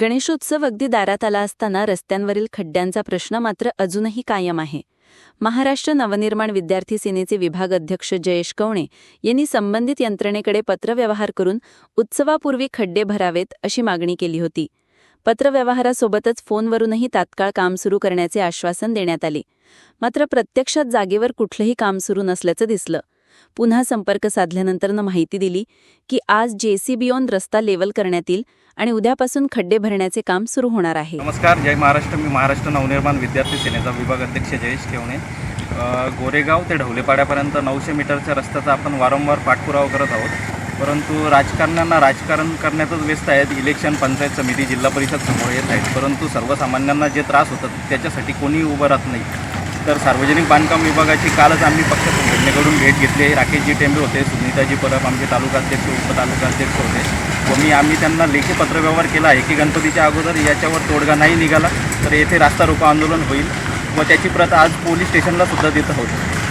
गणेशोत्सव अगदी दारात आला असताना रस्त्यांवरील खड्ड्यांचा प्रश्न मात्र अजूनही कायम आहे. महाराष्ट्र नवनिर्माण विद्यार्थी सेनेचे विभाग अध्यक्ष जयेश कवणे यांनी संबंधित यंत्रणेकडे पत्रव्यवहार करून उत्सवापूर्वी खड्डे भरावेत अशी मागणी केली होती. पत्रव्यवहारासोबतच फोनवरूनही तात्काळ काम सुरू करण्याचे आश्वासन देण्यात आले. मात्र प्रत्यक्षात जागेवर कुठलंही काम सुरू नसल्याचं दिसलं. पुन्हा संपर्क साधल्यानंतरनं माहिती दिली की आज जे सी जेसीबीओन रस्ता लेवल करण्यात येईल आणि उद्यापासून खड्डे भरण्याचे काम सुरू होणार आहे. नमस्कार जय महाराष्ट्र. मी महाराष्ट्र नवनिर्माण विद्यार्थी सेनेचा विभाग अध्यक्ष जयेश केवणे गोरेगाव ते ढवलेपाड्यापर्यंत नऊशे मीटरच्या रस्त्याचा आपण वारंवार पाठपुरावा करत आहोत. परंतु राजकारण्यांना राजकारण करण्यातच व्यस्त आहेत. इलेक्शन पंचायत समिती जिल्हा परिषद समोर येत आहेत. परंतु सर्वसामान्यांना जे त्रास होतात त्याच्यासाठी कोणीही उभं राहत नाही. तर सार्वजनिक बांधकाम विभागाची कालच आम्ही पक्ष संघटनेकडून भेट घेतली राकेशजी टेंबे होते सुनीताजी परब आमचे तालुकाध्यक्ष उपतालुकाध्यक्ष होते. व मी आम्ही त्यांना लेखी पत्रव्यवहार केला. आहे की गणपतीच्या अगोदर याच्यावर तोडगा नाही निघाला तर येथे रास्ता रोको आंदोलन होईल. व त्याची प्रत आज पोलीस स्टेशनला सुद्धा देत आहोत.